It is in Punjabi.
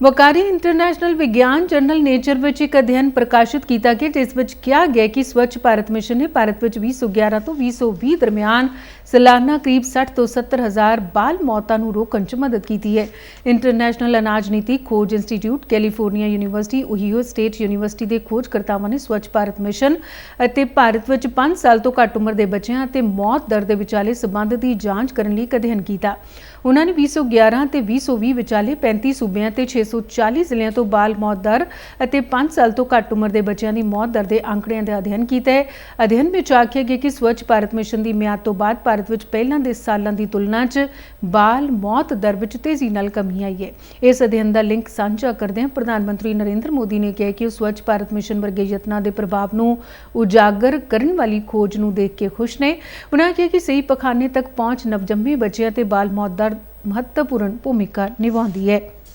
ਵਕਾਰੀ ਇੰਟਰਨੈਸ਼ਨਲ ਵਿਗਿਆਨ ਜਰਨਲ ਨੇਚਰ ਵਿੱਚ ਇੱਕ ਅਧਿਐਨ ਪ੍ਰਕਾਸ਼ਿਤ ਕੀਤਾ ਗਿਆ, ਜਿਸ ਵਿੱਚ ਕਿਹਾ ਗਿਆ ਕਿ ਸਵੱਛ ਭਾਰਤ ਮਿਸ਼ਨ ਨੇ ਭਾਰਤ ਵਿੱਚ 2011 ਤੋਂ 2020 ਦਰਮਿਆਨ ਸਾਲਾਨਾ ਕਰੀਬ 60 ਤੋਂ 70 ਹਜ਼ਾਰ ਬਾਲ ਮੌਤਾਂ ਨੂੰ ਰੋਕਣ 'ਚ ਮਦਦ ਕੀਤੀ ਹੈ। ਇੰਟਰਨੈਸ਼ਨਲ ਅਨਾਜ ਨੀਤੀ ਖੋਜ institute, California university, Ohio state university ਦੇ ਖੋਜਕਰਤਾਵਾਂ ਨੇ ਸਵੱਛ ਭਾਰਤ ਮਿਸ਼ਨ ਅਤੇ ਭਾਰਤ ਵਿੱਚ 5 ਸਾਲ ਤੋਂ ਘੱਟ ਉਮਰ ਦੇ ਬੱਚਿਆਂ ਅਤੇ ਮੌਤ ਦਰ ਦੇ ਵਿਚਾਲੇ ਸਬੰਧ ਦੀ ਜਾਂਚ ਕਰਨ ਲਈ ਇੱਕ ਅਧਿਐਨ ਕੀਤਾ। ਉਹਨਾਂ ਨੇ 2011 ਤੇ 2020 ਵਿਚਾਲੇ 35 ਸੂਬਿਆਂ ਤੇ 640 ਜ਼ਿਲ੍ਹਿਆਂ ਤੋਂ ਬਾਲ ਮੌਤ ਦਰ ਅਤੇ 5 ਸਾਲ ਤੋਂ ਘੱਟ ਉਮਰ ਦੇ ਬੱਚਿਆਂ ਦੀ ਮੌਤ ਦਰ ਦੇ ਅੰਕੜਿਆਂ ਦਾ ਅਧਿਐਨ ਕੀਤਾ ਹੈ। ਅਧਿਐਨ ਵਿੱਚ ਆਖਿਆ ਗਿਆ ਕਿ ਸਵੱਛ ਭਾਰਤ ਮਿਸ਼ਨ ਦੀ ਮਿਆਦ ਤੋਂ ਬਾਅਦ ਭਾਰਤ ਵਿੱਚ ਪਹਿਲਾਂ ਦੇ ਸਾਲਾਂ ਦੀ ਤੁਲਨਾ 'ਚ ਬਾਲ ਮੌਤ ਦਰ ਵਿੱਚ ਤੇਜ਼ੀ ਨਾਲ ਕਮੀ ਆਈ ਹੈ। ਇਸ ਅਧਿਐਨ ਦਾ ਲਿੰਕ ਸਾਂਝਾ ਕਰਦਿਆਂ ਪ੍ਰਧਾਨ ਮੰਤਰੀ ਨਰਿੰਦਰ ਮੋਦੀ ਨੇ ਕਿਹਾ ਕਿ ਉਹ ਸਵੱਛ ਭਾਰਤ ਮਿਸ਼ਨ ਵਰਗੇ ਯਤਨਾਂ ਦੇ ਪ੍ਰਭਾਵ ਨੂੰ ਉਜਾਗਰ ਕਰਨ ਵਾਲੀ ਖੋਜ ਨੂੰ ਦੇਖ ਕੇ ਖੁਸ਼ ਨੇ। ਉਨ੍ਹਾਂ ਕਿਹਾ ਕਿ ਸਹੀ ਪਖਾਨੇ ਤੱਕ ਪਹੁੰਚ ਨਵਜੰਮੇ ਬੱਚਿਆਂ ਤੇ ਬਾਲ ਮੌਤ ਦਰ ਮਹੱਤਵਪੂਰਨ ਭੂਮਿਕਾ ਨਿਭਾਉਂਦੀ ਹੈ।